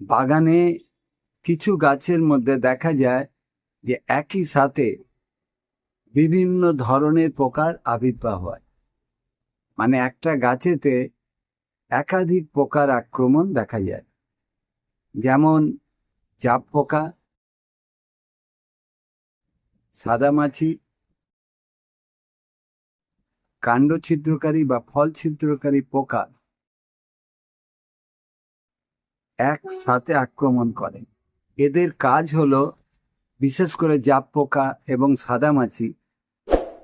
বাগানে কিছু গাছের মধ্যে দেখা যায় যে একই সাথে বিভিন্ন ধরনের পোকার আবির্ভাব হয়। মানে একটা গাছেতে একাধিক পোকার আক্রমণ দেখা যায়। যেমন জাপ পোকা, সাদামাছি কাণ্ড ছিদ্রকারী বা ফল ছিদ্রকারী পোকা একসাথে আক্রমণ করে। এদের কাজ হলো, বিশেষ করে জাপ পোকা এবং সাদামাছি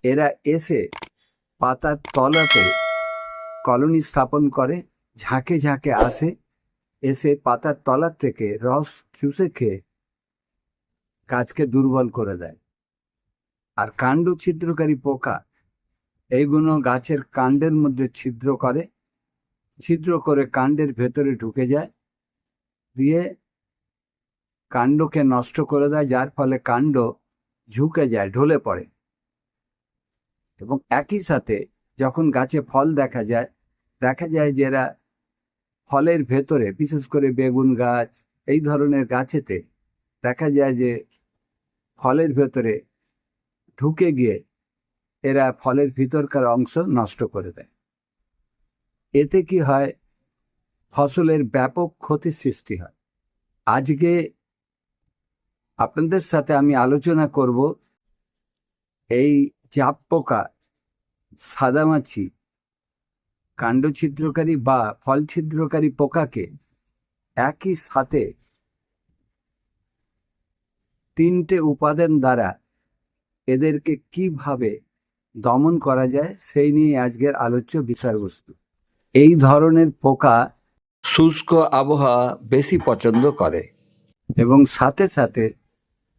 এরা এসে পাতার তলাতে কলোনি স্থাপন করে, ঝাঁকে ঝাঁকে আসে, এসে পাতার তলার থেকে রস চুষে খেয়ে গাছকে দুর্বল করে দেয়। আর কাণ্ড ছিদ্রকারী পোকা এইগুলো গাছের কাণ্ডের মধ্যে ছিদ্র করে ছিদ্র করে কাণ্ডের ভেতরে ঢুকে যায়। দিয়ে কাণ্ডকে নষ্ট করে দেয়, যার ফলে কাণ্ড ঝুঁকে যায়, ঢলে পড়ে। এবং একই সাথে যখন গাছে ফল দেখা যায় দেখা যায় যে এরা ফলের ভেতরে, বিশেষ করে বেগুন গাছ, এই ধরনের গাছেতে দেখা যায় যে ফলের ভেতরে ঢুকে গিয়ে এরা ফলের ভিতরকার অংশ নষ্ট করে দেয়। এতে কি হয়? ফসলের ব্যাপক ক্ষতির সৃষ্টি হয়। আজকে আপনাদের সাথে আমি আলোচনা করব এই জাপ পোকা সাদামাছি কাণ্ড ছিদ্রকারী বা ফল ছিদ্রকারী পোকাকে একই সাথে তিনটে উপাদান দ্বারা এদেরকে কীভাবে দমন করা যায়, সেই নিয়ে আজকের আলোচ্য বিষয়বস্তু। এই ধরনের পোকা শুষ্ক আবহাওয়া বেশি পছন্দ করে। এবং সাথে সাথে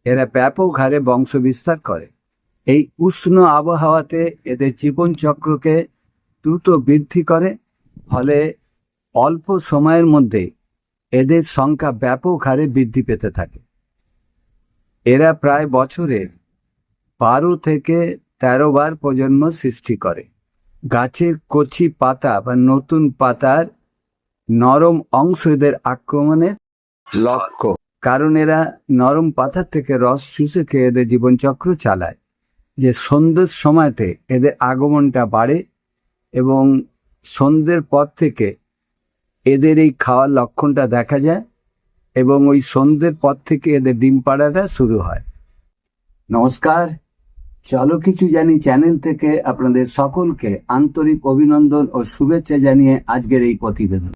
এরা ব্যাপক হারে বংশবিস্তার করে। এই উষ্ণ আবহাওয়াতে এদের জীবনচক্রকে দ্রুত বৃদ্ধি করে, ফলে অল্প সময়ের মধ্যে এদের সংখ্যা ব্যাপক হারে বৃদ্ধি পেতে থাকে। এরা প্রায় বছরে বারো থেকে তেরো বার প্রজন্ম সৃষ্টি করে। গাছের কচি পাতা বা নতুন পাতার নরম অংশ এদের আক্রমণের লক্ষ্য। কারণ এরা নরম পাতার থেকে রস চুষে খেয়ে এদের জীবনচক্র চালায়। যে সন্ধ্যের সময়তে এদের আগমনটা বাড়ে এবং সন্ধ্যের পর থেকে এদের এই খাওয়ার লক্ষণটা দেখা যায় এবং ওই সন্ধ্যের পর থেকে এদের ডিম পাড়াটা শুরু হয়। নমস্কার। চলো কিছু জানি চ্যানেল থেকে আপনাদের সকলকে আন্তরিক অভিনন্দন ও শুভেচ্ছা জানিয়ে আজকের এই প্রতিবেদন।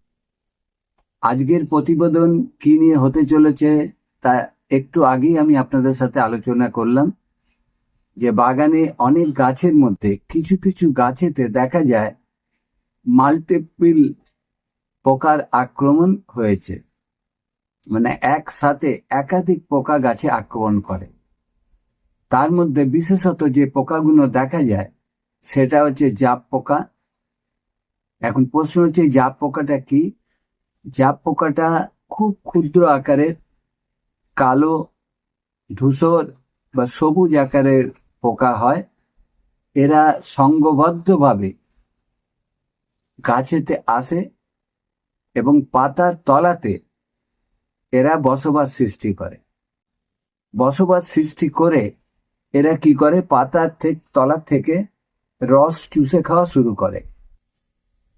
আজকের প্রতিবেদন কি নিয়ে হতে চলেছে তা একটু আগেই আমি আপনাদের সাথে আলোচনা করলাম যে বাগানে অনেক গাছের মধ্যে কিছু কিছু গাছেতে দেখা যায় মাল্টিপিল পোকার আক্রমণ হয়েছে। মানে একসাথে একাধিক পোকা গাছে আক্রমণ করে। তার মধ্যে বিশেষত যে পোকাগুলো দেখা যায় সেটা হচ্ছে জাপ পোকা। এখন প্রশ্ন হচ্ছে, জাপ পোকাটা কি? জাপ পোকাটা খুব ক্ষুদ্র আকারের, কালো, ধূসর বা সবুজ আকারের পোকা হয়, এরা সংঘবদ্ধভাবে গাছেতে আসে এবং পাতার তলাতে এরা বসবাস সৃষ্টি করে। বসবাস সৃষ্টি করে এরা কি করে? পাতার থেকে, তলার থেকে রস চুষে খাওয়া শুরু করে।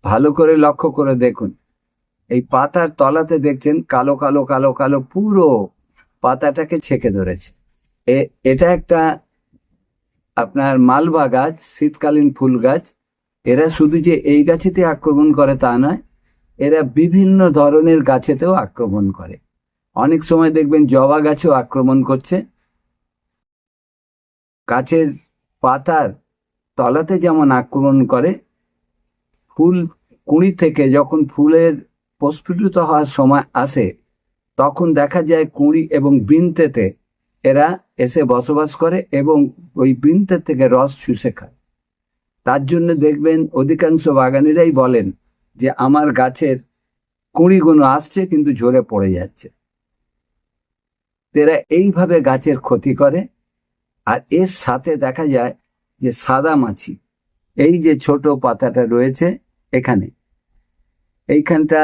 ভালো করে লক্ষ্য করে দেখুন। এই পাতার তলাতে দেখছেন কালো কালো কালো কালো পুরো পাতাটাকে ছেকে ধরেছে। এটা একটা আপনার মালবা গাছ, শীতকালীন ফুল গাছ। এরা শুধু যে এই গাছেতে আক্রমণ করে তা নয়, এরা বিভিন্ন ধরনের গাছেতেও আক্রমণ করে। অনেক সময় দেখবেন জবা গাছেও আক্রমণ করছে। গাছের পাতার তলাতে যেমন আক্রমণ করে, ফুল কুঁড়ি থেকে যখন ফুলের প্রস্ফুটিত হওয়ার সময় আসে, তখন দেখা যায় কুঁড়ি এবং বৃন্তেতে এরা এসে বসবাস করে এবং ওই বৃন্তের থেকে রস চুষে খায়। তার জন্য দেখবেন অধিকাংশ বাগানিরাই বলেন যে আমার গাছের কুঁড়িগুলো আসছে কিন্তু ঝরে পড়ে যাচ্ছে। এরা এইভাবে গাছের ক্ষতি করে আর এর সাথে দেখা যায় যে সাদা মাছি, এই যে ছোট পাতাটা রয়েছে এখানে, এইখানটা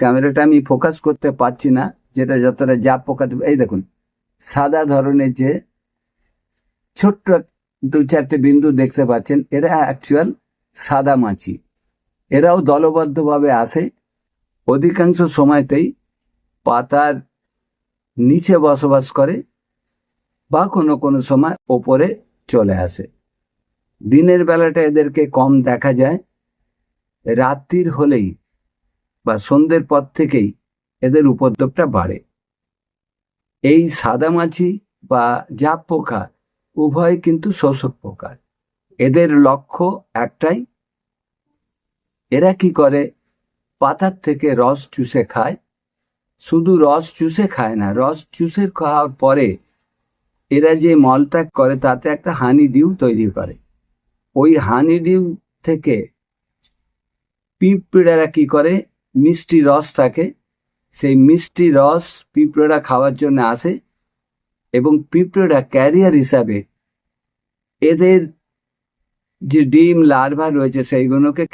ক্যামেরাটা আমি ফোকাস করতে পারছি না, যেটা যতটা জাপ পোকা এই দেখুন, সাদা ধরনের যে ছোট্ট দু চারটে বিন্দু দেখতে পাচ্ছেন, এরা অ্যাকচুয়াল সাদা মাছি। এরাও দলবদ্ধভাবে আসে। অধিকাংশ সময়তেই পাতার নিচে বসবাস করে বা কোনো কোনো সময় ওপরে চলে আসে। দিনের বেলাটা এদেরকে কম দেখা যায়, রাত্রির হলেই বা সন্ধ্যের পর থেকেই এদের উপদ্রবটা বাড়ে। এই সাদামাছি বা জাপ পোকা উভয় কিন্তু শোষক পোকা। এদের লক্ষ্য একটাই, এরা কি করে? পাতার থেকে রস চুষে খায়। শুধু রস চুষে খায় না, রস চুষে খাওয়ার পরে এরা যে মলত্যাগ করে তাতে একটা হানি ডিউ তৈরি করে। ওই হানি ডিউ থেকে পিঁপড়েরা কি করে? মিষ্টি রস থাকে। সেই মিষ্টি রস পিঁপড়েরা খাওয়ার জন্য আসে এবং পিঁপড়েরা ক্যারিয়ার হিসাবে এদের যে ডিম, লার্ভা রয়েছে সেইগুলোকে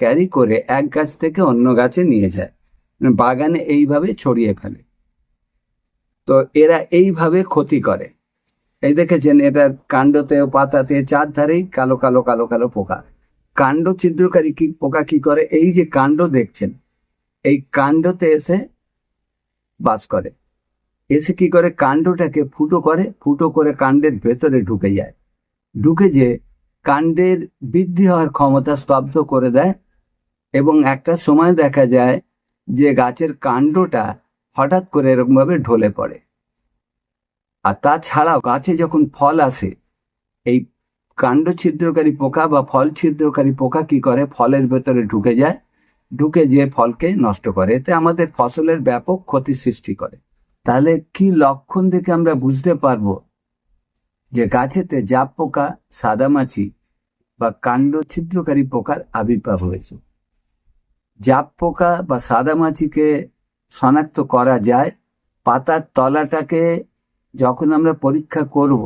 ক্যারি করে এক গাছ থেকে অন্য গাছে নিয়ে যায়। বাগানে এইভাবে ছড়িয়ে ফেলে। তো এরা এইভাবে ক্ষতি করে। এই দেখেছেন এটার কাণ্ডতে পাতাতে চারধারেই কালো কালো কালো কালো পোকা। কাণ্ড ছিদ্রকারী কি, পোকা কি করে? এই যে কাণ্ড দেখছেন এই কাণ্ডতে এসে বাস করে। এসে কি করে? কাণ্ডটাকে ফুটো করে। ফুটো করে কাণ্ডের ভেতরে ঢুকে যায়। ঢুকে যে কাণ্ডের বৃদ্ধি হওয়ার ক্ষমতা স্তব্ধ করে দেয় এবং একটা সময় দেখা যায় যে গাছের কাণ্ডটা হঠাৎ করে এরকমভাবে ঢলে পড়ে। আর তাছাড়াও গাছে যখন ফল আসে, এই কাণ্ড ছিদ্রকারী পোকা বা ফল ছিদ্রকারী পোকা কি করে? ফলের ভেতরে ঢুকে যায়। ঢুকে যে ফলকে নষ্ট করে। এতে আমাদের ফসলের ব্যাপক ক্ষতি সৃষ্টি করে। তাহলে কি লক্ষণ দেখে আমরা বুঝতে পারব যে গাছেতে জাপ পোকা, সাদামাছি বা কাণ্ড ছিদ্রকারী পোকার আবির্ভাব হয়েছে? জাপ পোকা বা সাদামাছিকে শনাক্ত করা যায়, পাতার তলাটাকে যখন আমরা পরীক্ষা করব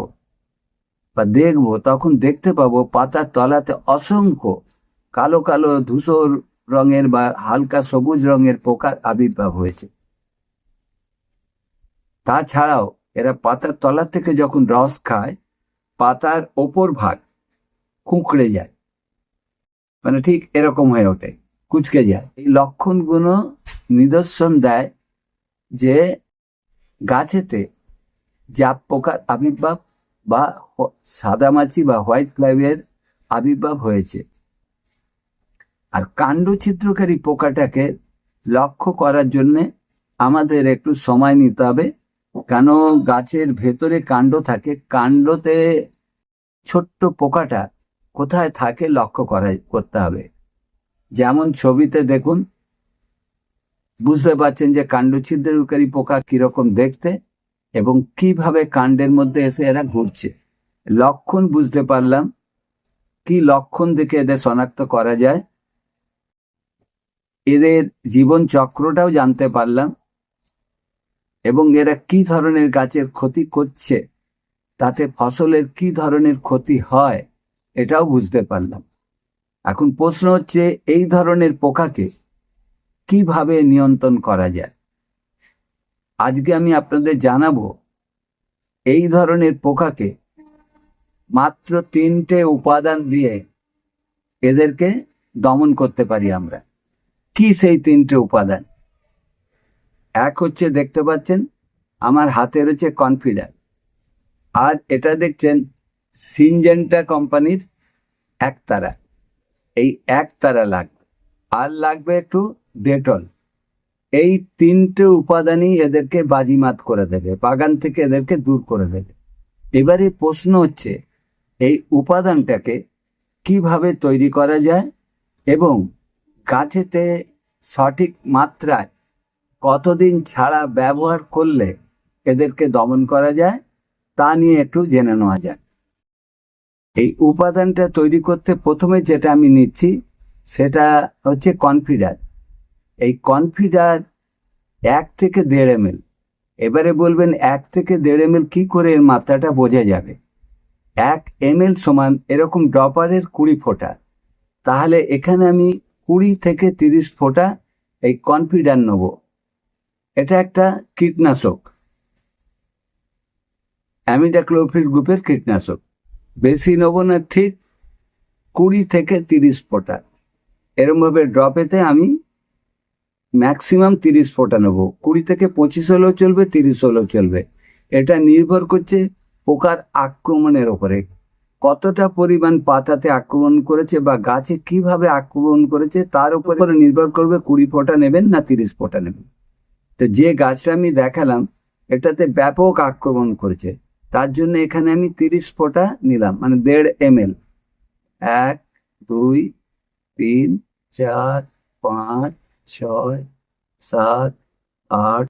বা দেখব, তখন দেখতে পাবো পাতার তলাতে অসংখ্য কালো কালো ধূসর রঙের বা হালকা সবুজ রঙের পোকার আবির্ভাব হয়েছে। তাছাড়াও এরা পাতার তলা থেকে যখন রস খায়, পাতার ওপর ভাগ কুঁকড়ে যায়। মানে ঠিক এরকম হয়ে ওঠে, কুচকে যায়। এই লক্ষণগুলো নিদর্শন দেয় যে গাছেতে জাপ পোকার আবির্ভাব বা সাদামাছি বা হোয়াইট ফ্লাইয়ের আবির্ভাব হয়েছে। আর কাণ্ড ছিদ্রকারী পোকাটাকে লক্ষ্য করার জন্যে আমাদের একটু সময় নিতে হবে, কেন গাছের ভেতরে কাণ্ড থাকে। কাণ্ডতে ছোট্ট পোকাটা কোথায় থাকে লক্ষ্য করা, করতে হবে। যেমন ছবিতে দেখুন, বুঝতে পারছেন যে কাণ্ড ছিদ্রকারী পোকা কীরকম দেখতে এবং কীভাবে কাণ্ডের মধ্যে এসে এরা ঘুরছে। লক্ষণ বুঝতে পারলাম, কি লক্ষণ দেখে এদের শনাক্ত করা যায়। এদের জীবন চক্রটাও জানতে পারলাম এবং এরা কি ধরনের গাছের ক্ষতি করছে, তাতে ফসলের কি ধরনের ক্ষতি হয় এটাও বুঝতে পারলাম। এখন প্রশ্ন হচ্ছে, এই ধরনের পোকাকে কীভাবে নিয়ন্ত্রণ করা যায়? আজকে আমি আপনাদের জানাব, এই ধরনের পোকাকে মাত্র তিনটে উপাদান দিয়ে এদেরকে দমন করতে পারি আমরা। কি সেই তিনটে উপাদান? এক হচ্ছে দেখতে পাচ্ছেন, আমার হাতে রয়েছে কনফিডার আর এটা দেখছেন সিনজেন্টা কোম্পানির একতারা। এই একতারা লাগবে। আর লাগবে একটু ডেটল এই তিনটে উপাদানই এদেরকে বাজিমাত করে দেবে, বাগান থেকে এদেরকে দূর করে দেবে। এবারে প্রশ্ন হচ্ছে, এই উপাদানটাকে কীভাবে তৈরি করা যায় এবং গাছেতে সঠিক মাত্রায় কতদিন ছাড়া ব্যবহার করলে এদেরকে দমন করা যায়, তা নিয়ে একটু জেনে নেওয়া যাক। এই উপাদানটা তৈরি করতে প্রথমে যেটা আমি নিচ্ছি, সেটা হচ্ছে কনফিডার। এই কনফিডার এক থেকে দেড় এম এবারে বলবেন এক থেকে দেড় এম কি করে এর মাত্রাটা বোঝা যাবে? এক এম সমান এরকম ড্রপারের কুড়ি ফোঁটা। তাহলে এখানে আমি কুড়ি থেকে তিরিশ ফোঁটা এই কনফিডেন্ট নেব। এটা একটা কীটনাশক। অ্যামিডাক্লোফিড গ্রুপের কীটনাশক। বেশি নেব না, ঠিক কুড়ি থেকে তিরিশ ফোঁটা। এরমভাবে ড্রপেতে আমি ম্যাক্সিমাম তিরিশ ফোঁটা নেব। কুড়ি থেকে পঁচিশ হলেও চলবে, তিরিশ হলেও চলবে। এটা নির্ভর করছে পোকার আক্রমণের ওপরে কতটা পরিমাণ পাতাতে আক্রমণ করেছে বা গাছে কীভাবে আক্রমণ করেছে তার উপরে নির্ভর করবে কুড়ি ফোঁটা নেবেন না তিরিশ ফোঁটা নেবেন। তো যে গাছটা আমি দেখালাম, এটাতে ব্যাপক আক্রমণ করেছে। তার জন্য এখানে আমি তিরিশ ফোঁটা নিলাম মানে দেড় এম এল এক, দুই, তিন, চার, পাঁচ, ছয়, সাত, আট,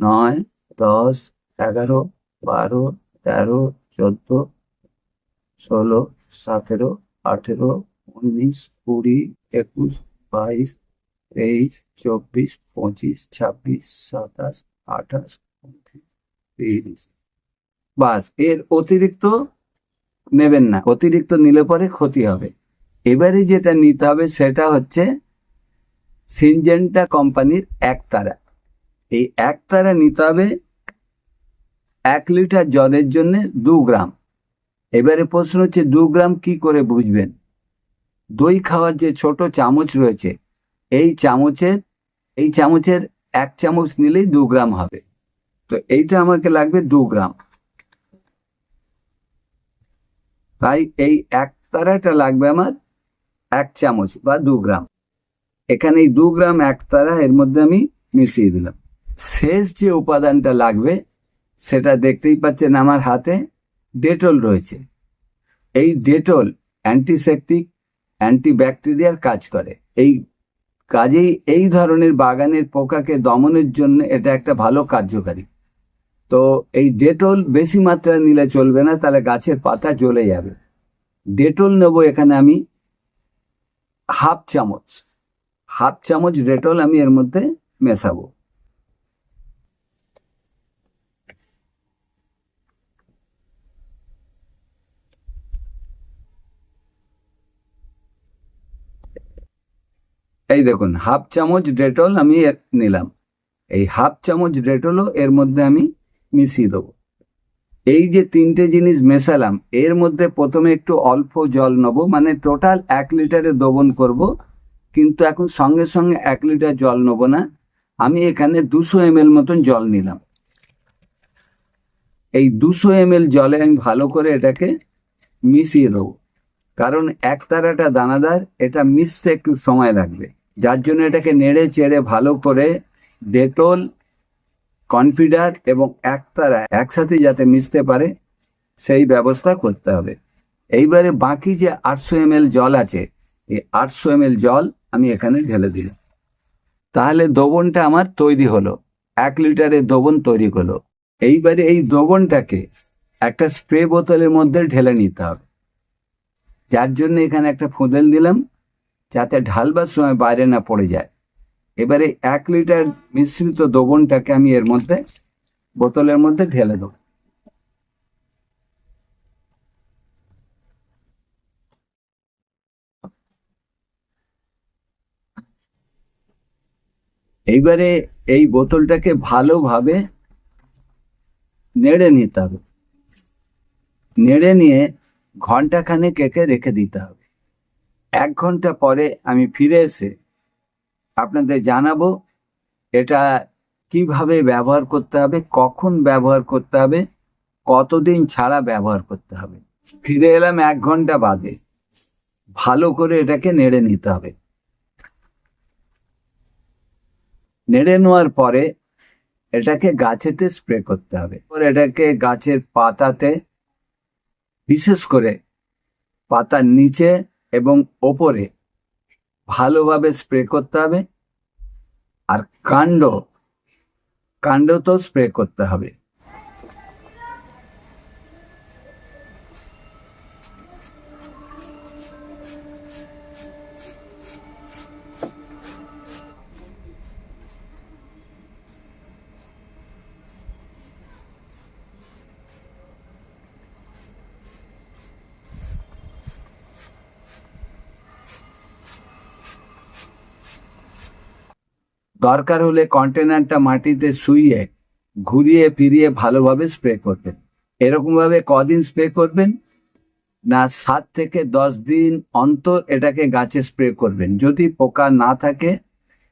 নয়, দশ, এগারো, বারো, তেরো, চোদ্দ ষোলো, সতেরো, আঠেরো, উনিশ, কুড়ি, একুশ, বাইশ, তেইশ, চব্বিশ, পঁচিশ, ছাব্বিশ, সাতাশ, আঠাশ উনত্রিশ তিরিশ। বাস, এর অতিরিক্ত নেবেন না। অতিরিক্ত নিলে পরে ক্ষতি হবে। এবারে যেটা নিতে হবে সেটা হচ্ছে সিনজেন্টা কোম্পানির একতারা। এই একতারা নিতে হবে এক লিটার জলের জন্য দু গ্রাম। এবারে প্রশ্ন হচ্ছে, দু গ্রাম কি করে বুঝবেন? দই খাওয়ার যে ছোট চামচ রয়েছে, এই চামচের এই চামচের এক চামচ নিলেই দু গ্রাম হবে। তো এইটা আমাকে লাগবে দু গ্রাম। তাই এই এক তারাটা লাগবে আমার এক চামচ বা দু গ্রাম। এখানে এই দু গ্রাম এক তারা, এর মধ্যে আমি মিশিয়ে দিলাম। শেষ যে উপাদানটা লাগবে, সেটা দেখতেই পাচ্ছেন আমার হাতে ডেটল রয়েছে। এই ডেটল অ্যান্টিসেপটিক অ্যান্টিব্যাকটেরিয়ার কাজ করে। এই কাজেই এই ধরনের বাগানের পোকাকে দমনের জন্য এটা একটা ভালো কার্যকারী। তো এই ডেটল বেশি মাত্রায় নিলে চলবে না, তাহলে গাছের পাতা জ্বলে যাবে। ডেটল নেব এখানে আমি হাফ চামচ। হাফ চামচ ডেটল আমি এর মধ্যে মেশাবো। এই দেখুন, হাফ চামচ ডেটল আমি নিলাম। এই হাফ চামচ ডেটলও এর মধ্যে আমি মিশিয়ে দেবো। এই যে তিনটে জিনিস মেশালাম, এর মধ্যে প্রথমে একটু অল্প জল নেব মানে টোটাল এক লিটারে দবন করব, কিন্তু এখন সঙ্গে সঙ্গে এক লিটার জল নেব না। আমি এখানে দুশো এম মতন জল নিলাম। এই দুশো এম জলে আমি ভালো করে এটাকে মিশিয়ে দেবো। কারণ এক তারাটা দানাদার, এটা মিশতে একটু সময় লাগবে। যার জন্য এটাকে নেড়ে চেড়ে ভালো করে ডেটল, কনফিডার এবং একতারা একসাথে যাতে মিশতে পারে, সেই ব্যবস্থা করতে হবে। এইবারে বাকি যে আটশো এম জল আছে, এই আটশো এম জল আমি এখানে ঢেলে দিলাম। তাহলে দবনটা আমার তৈরি হলো, এক লিটারের দবন তৈরি হলো। এইবারে এই দবনটাকে একটা স্প্রে বোতলের মধ্যে ঢেলে নিতে হবে। যার জন্য এখানে একটা ফুদেল দিলাম। যাতে ঢালবার সময় বাইরে না পড়ে যায়। এবারে এক লিটার মিশ্রিত দ্রবণটাকে আমি এর মধ্যে, বোতলের মধ্যে ঢেলে দেবো। এইবারে এই বোতলটাকে ভালোভাবে নেড়ে নিতে হবে। নেড়ে নিয়ে ঘন্টাখানেক একে রেখে দিতে হবে। এক ঘণ্টা পরে আমি ফিরে এসে আপনাদের জানাব এটা কীভাবে ব্যবহার করতে হবে, কখন ব্যবহার করতে হবে, কতদিন ছাড়া ব্যবহার করতে হবে। ফিরে এলাম এক ঘণ্টা বাদে। ভালো করে এটাকে নেড়ে নিতে হবে। নেড়ে নেওয়ার পরে এটাকে গাছেতে স্প্রে করতে হবে। এটাকে গাছের পাতাতে, বিশেষ করে পাতার নিচে এবং ওপরে ভালোভাবে স্প্রে করতে হবে। আর কাণ্ড কাণ্ড তো স্প্রে করতে হবে। দরকার হলে কন্টেনারটা মাটিতে শুইয়ে ঘুরিয়ে ফিরিয়ে ভালোভাবে স্প্রে করবেন। এরকম ভাবে কদিন স্প্রে করবেন? না, সাত থেকে দশ দিন অন্তর এটাকে গাছে স্প্রে করবেন। যদি পোকা না থাকে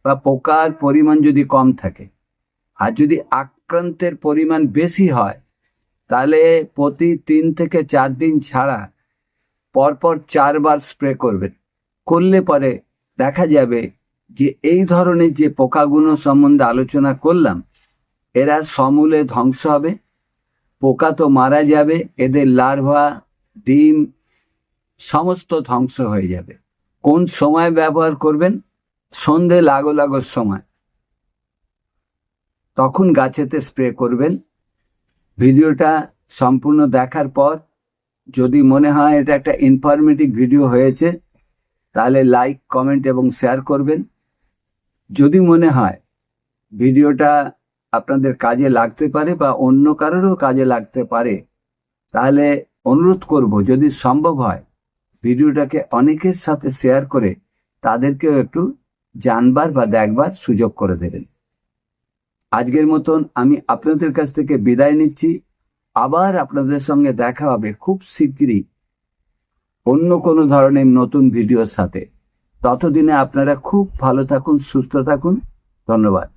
বা পোকার পরিমাণ যদি কম থাকে। আর যদি আক্রান্তের পরিমাণ বেশি হয়, তাহলে প্রতি তিন থেকে চার দিন ছাড়া পরপর চারবার স্প্রে করবেন। করলে পরে দেখা যাবে যে এই ধরনের যে পোকাগুলো সম্বন্ধে আলোচনা করলাম, এরা সমূলে ধ্বংস হবে, পোকা তো মারা যাবে, এদের লার্ভা, ডিম সমস্ত ধ্বংস হয়ে যাবে। কোন সময় ব্যবহার করবেন? সন্ধে লাগো লাগোর সময়। তখন গাছেতে স্প্রে করবেন। ভিডিওটা সম্পূর্ণ দেখার পর যদি মনে হয় এটা একটা ইনফরমেটিভ ভিডিও হয়েছে, তাহলে লাইক কমেন্ট এবং শেয়ার করবেন। যদি মনে হয় ভিডিওটা আপনাদের কাজে লাগতে পারে বা অন্য কারোরও কাজে লাগতে পারে, তাহলে অনুরোধ করব যদি সম্ভব হয় ভিডিওটাকে অনেকের সাথে শেয়ার করে তাদেরকেও একটু জানবার বা দেখবার সুযোগ করে দেবেন। আজকের মতন আমি আপনাদের কাছ থেকে বিদায় নিচ্ছি। আবার আপনাদের সঙ্গে দেখা হবে খুব শিগগিরই অন্য কোনো ধরনের নতুন ভিডিওর সাথে। ততদিনে আপনারা খুব ভালো থাকুন সুস্থ থাকুন। ধন্যবাদ।